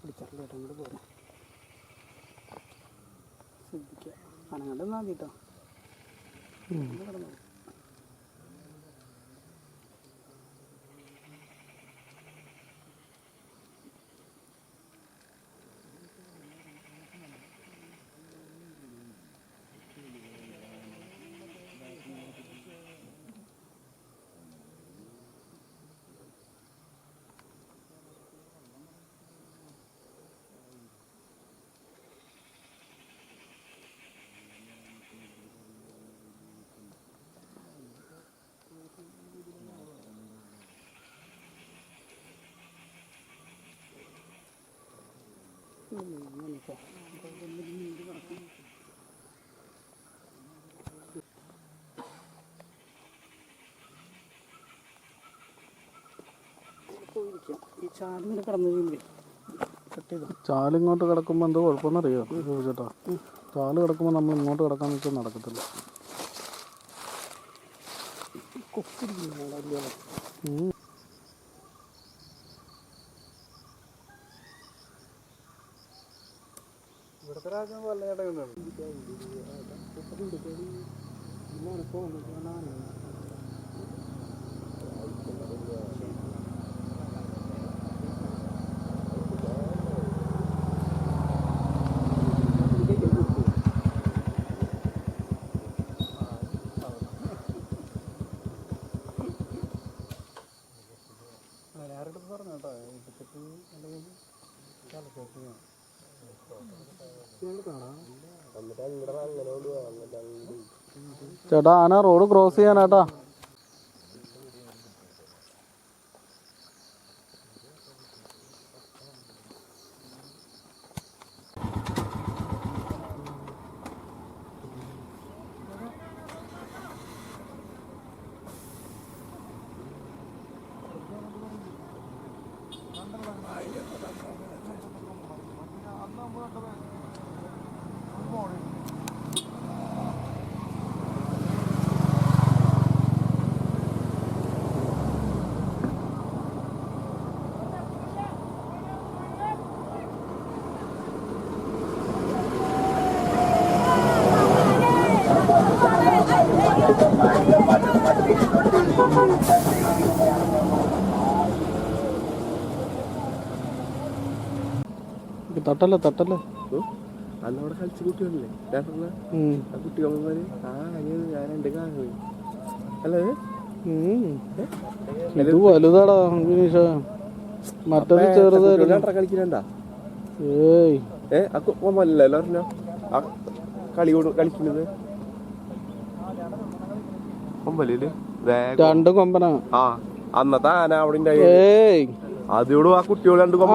പിടിച്ചിട്ടില്ല കേട്ടോ. അങ്ങോട്ട് പോരാ. ശ്രദ്ധിക്കുക. അനങ്ങണ്ടെന്നാ കേട്ടോ കിടന്നു ചാലിങ്ങനെ കിടന്നു ചാലിങ്ങോട്ട് കിടക്കുമ്പോൾ എന്തോ കുഴപ്പമെന്നറിയോ? ചോദിച്ചേട്ടാ. ചാൽ കിടക്കുമ്പോൾ നമ്മൾ ഇങ്ങോട്ട് കിടക്കാൻ വെച്ചാൽ നടക്കത്തില്ല. കൊക്കിരിക്കുന്നു വല്ല ഇടങ്ങളുണ്ട് ആരുടെ പറഞ്ഞു കേട്ടോ? എടുത്തിട്ട് അല്ലെങ്കിൽ ഞങ്ങൾ കാണാം ചേട്ടാ ആന റോഡ് ക്രോസ് ചെയ്യാനാട്ടാ. mga kabayan. തട്ടല്ലേ തട്ടല്ലേ? അന്നവിടെ കളിച്ച കുട്ടികളില്ലേ രാത്രി ഉം. ആ കുട്ടികളെ ആ അങ്ങനെ ഞാൻ രണ്ട് കാണുന്നത് അല്ലേ. ഇത് വലുതാടാ വിനീഷ മറ്റത് ചെറുതായിരുന്നു കളിക്കണ്ടാ ഏയ്. ഏ ആ കൊമ്പല്ലോ പറഞ്ഞോ ആ കളി കളിക്കുന്നത്? കൊമ്പല്ലേ രണ്ടും കൊമ്പനാ. ആ അന്നത്തെ ആന അവിടെ ഉണ്ടായി ഏയ്. അതിയോടും ആ കുട്ടികൾ രണ്ട് കൊമ്പ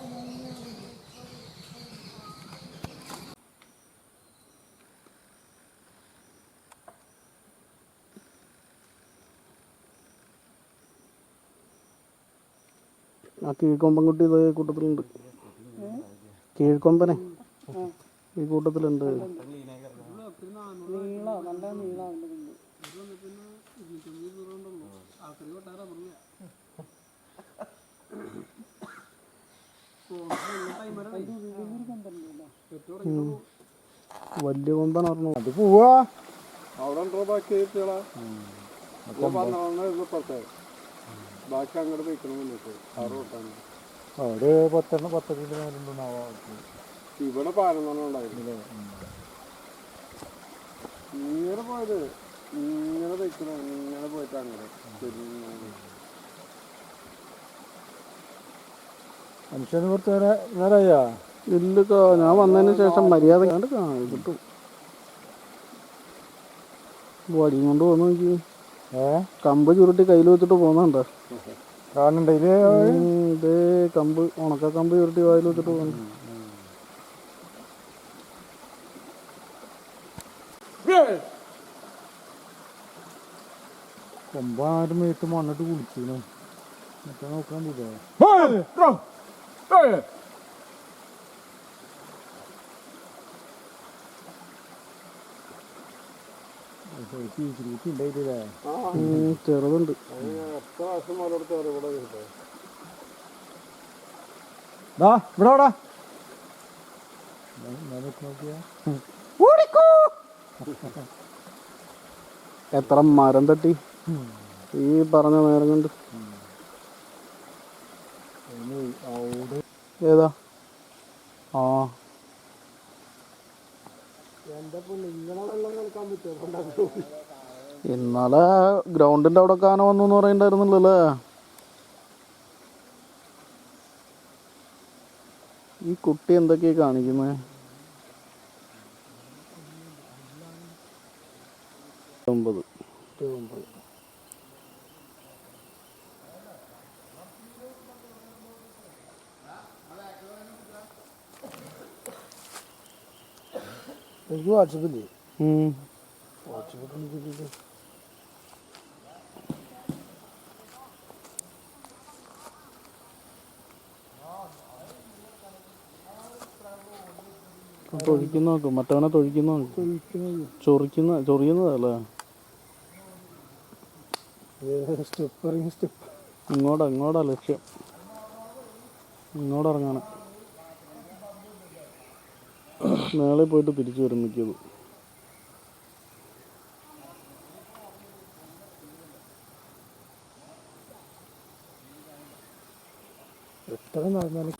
ആ കീഴ്ക്കൊമ്പൻ കുട്ടി ഇത് കൂട്ടത്തിലുണ്ട്. കീഴ്ക്കൊമ്പനെ. ഈ കൂട്ടത്തിലുണ്ട്. വല്യ നല്ല നീളോ വലിയ കൊമ്പൻ പറഞ്ഞു അത് പോവാ. അവിടെ ഉണ്ടോ ബാക്കി കുട്ടികളെ പറഞ്ഞ ബാക്കി അങ്ങോട്ട് മുന്നോട്ട്. റോട്ടാണ് അവിടെ പത്തെണ്ണം പത്തൊക്കെ മേലുണ്ടാവാം ഇവിടെ പതിനൊന്നെണ്ണം ഉണ്ടായിരുന്നു. ഇങ്ങനെ പോയത് ഇങ്ങനെ പോയിക്കണം ഇങ്ങനെ പോയിട്ട് അങ്ങനെ. മനുഷ്യനെ കുറച്ച് നേരം നേരമായാ ഇല്ല ഞാൻ വന്നതിന് ശേഷം മര്യാദ കണ്ട്. കാണും കിട്ടും. വടിയും കൊണ്ട് പോകുന്നു നോക്കി ഏ? കമ്പ് ചുരുട്ടി കയ്യിൽ വെച്ചിട്ട് പോകുന്നുണ്ടോ. കാണുന്നുണ്ട് ഇത് ഇതേ കമ്പ് ഉണക്ക കമ്പ് ചുരുട്ടി വായിൽ വെച്ചിട്ട് പോകുന്നു. കൊമ്പാരും മേത്ത് മണ്ണിട്ട് കുളിച്ചു മറ്റേ നോക്കാൻ പോകാ ചെറുതുണ്ട്. എത്ര ഇവിടെ മരം തട്ടി. ഈ പറഞ്ഞ നേരം കൊണ്ട്. ഏതാ? ആ. ഇന്നലെ ഗ്രൗണ്ടിന്റെ അവിടെ കാന വന്നു എന്ന് പറയണ്ടായിരുന്നല്ലോ ഈ കുട്ടി എന്തൊക്കെയാ കാണിക്കുന്നത് ഒമ്പത് എനിക്ക് വാട്സപ്പില്ലേ ഉം. വാട്സപ്പ് തൊഴിക്കുന്ന നോക്കും മറ്റവനെ തൊഴിക്കുന്ന ചൊറിക്കുന്ന ചൊറിയുന്നതല്ലേ? സ്റ്റെപ്പ് ഇറങ്ങി സ്റ്റെപ്പ്. ഇങ്ങോട്ടാ ഇങ്ങോട്ടാ ലക്ഷ്യം. ഇങ്ങോട്ട് മേളിൽ പോയിട്ട് തിരിച്ചു വരും മിക്കത്. എത്ര നടന്നാലും